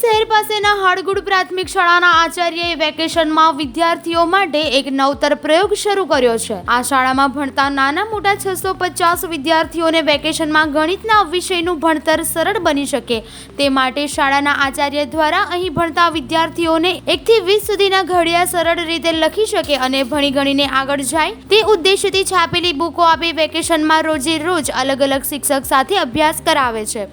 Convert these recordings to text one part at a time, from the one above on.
શહેર પાસેના હાડગુડ પ્રાથમિક શાળાના આચાર્યએ વેકેશનમાં વિદ્યાર્થીઓ માટે એક નવતર પ્રયોગ શરૂ કર્યો છે. આ શાળામાં ભણતા નાના મોટા છસો પચાસ વિદ્યાર્થીઓને વેકેશનમાં ગણિતના વિષયનું ભણતર સરળ બની શકે. તે માટે શાળાના આચાર્ય દ્વારા અહીં ભણતા વિદ્યાર્થીઓને એકથી વીસ સુધીના ઘડિયા સરળ રીતે લખી શકે અને ભણી ગણીને આગળ જાય. તે ઉદ્દેશ્યથી છાપેલી બુકો આપી વેકેશનમાં રોજે રોજ અલગ અલગ શિક્ષક સાથે અભ્યાસ કરાવે છે.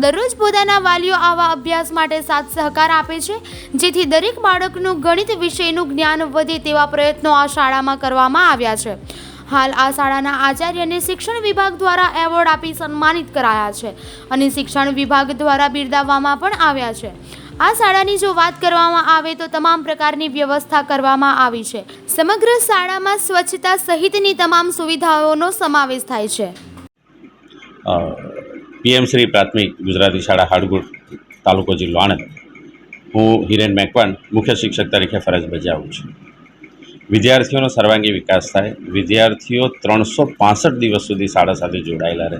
દરરોજ પોતાના વાલીઓ આવા અભ્યાસ માટે સાથ સહકાર આપે છે. જેથી દરેક બાળકનું ગણિત વિષયનું જ્ઞાન વધે તેવા પ્રયત્નો આ શાળામાં કરવામાં આવ્યા છે. હાલ આ શાળાના આચાર્યને શિક્ષણ વિભાગ દ્વારા એવોર્ડ આપી સન્માનિત કરાયા છે અને શિક્ષણ વિભાગ દ્વારા બિરદાવવામાં પણ આવ્યા છે. આ શાળાની જો વાત કરવામાં આવે તો તમામ પ્રકારની વ્યવસ્થા કરવામાં આવી છે. સમગ્ર શાળામાં સ્વચ્છતા સહિતની તમામ સુવિધાઓનો સમાવેશ થાય છે. પીએમ શ્રી પ્રાથમિક ગુજરાતી શાળા હાડગુડ તાલુકો જિલ્લો આણંદ. હું હિરેન મેકવાન, મુખ્ય શિક્ષક તરીકે ફરજ બજાવું છું. વિદ્યાર્થીઓનો સર્વાંગી વિકાસ થાય. વિદ્યાર્થીઓ ત્રણસો પાસઠ દિવસ સુધી શાળા સાથે જોડાયેલા રહે.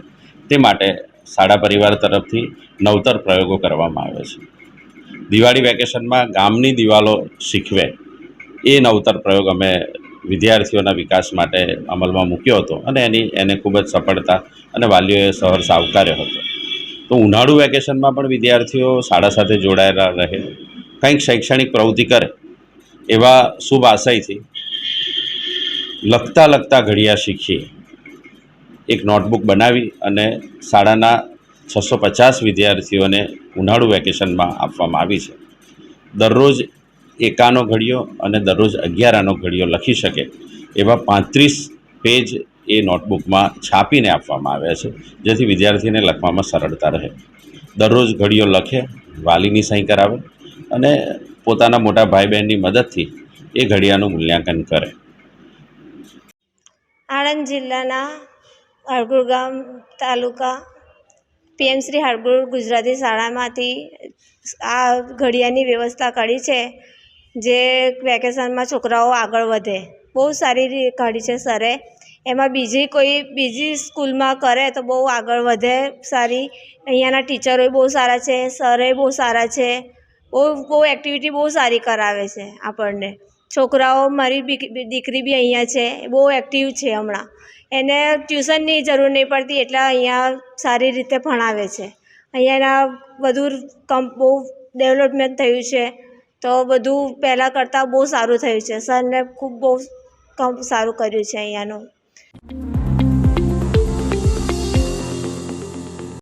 તે માટે શાળા પરિવાર તરફથી નવતર પ્રયોગો કરવામાં આવે છે. દિવાળી વેકેશનમાં ગામની દિવાલો શીખવે. એ નવતર પ્રયોગ અમે વિદ્યાર્થીઓના વિકાસ માટે અમલમાં મૂક્યો હતો અને એની, એને ખૂબ જ સફળતા અને વાલીઓએ સહર્ષ આવકાર્યો હતો. તો ઉનાળુ વેકેશનમાં પણ વિદ્યાર્થીઓ શાળા સાથે જોડાયેલા રહે, કંઈક શૈક્ષણિક પ્રવૃત્તિ કરે, એવા શુભ આશયથી લખતા લખતા ઘડિયા શીખીએ. એક નોટબુક બનાવી અને શાળાના છસો પચાસ વિદ્યાર્થીઓને ઉનાળુ વેકેશનમાં આપવામાં આવી છે. દરરોજ એકાનો ઘડિયો અને દરરોજ અગિયારાનો ઘડિયો લખી શકે, એવા પાંત્રીસ પેજ એ નોટબુકમાં છાપીને આપવામાં આવે છે, જેથી વિદ્યાર્થીને લખવામાં સરળતા રહે. દરરોજ ઘડિયો લખે, વાલીની સહી કરાવે અને પોતાના મોટા ભાઈ બહેનની મદદથી એ ઘડિયાનું મૂલ્યાંકન કરે. આણંદ જિલ્લાના હળગુર ગામ તાલુકા પીએમ શ્રી હળગુડ ગુજરાતી શાળામાંથી આ ઘડિયાળની વ્યવસ્થા કરી છે, જે વેકેશનમાં છોકરાઓ આગળ વધે. બહુ સારી કાઢી છે સરે એમાં બીજી કોઈ, બીજી સ્કૂલમાં કરે તો બહુ આગળ વધે સારી. અહીંયાના ટીચરોય બહુ સારા છે, સરે બહુ સારા છે. બહુ બહુ એક્ટિવિટી બહુ સારી કરાવે છે આપણને. છોકરાઓ મારી દીકરી બી અહીંયા છે, બહુ એક્ટિવ છે હમણાં. એને ટ્યુશનની જરૂર નહીં પડતી, એટલે અહીંયા સારી રીતે ભણાવે છે. અહીંયાના બધું કમ, બહુ ડેવલપમેન્ટ થયું છે, તો બધું પહેલાં કરતાં બહુ સારું થયું છે. સરને ખૂબ બહુ કમ સારું કર્યું છે અહીંયાનું. Thank you.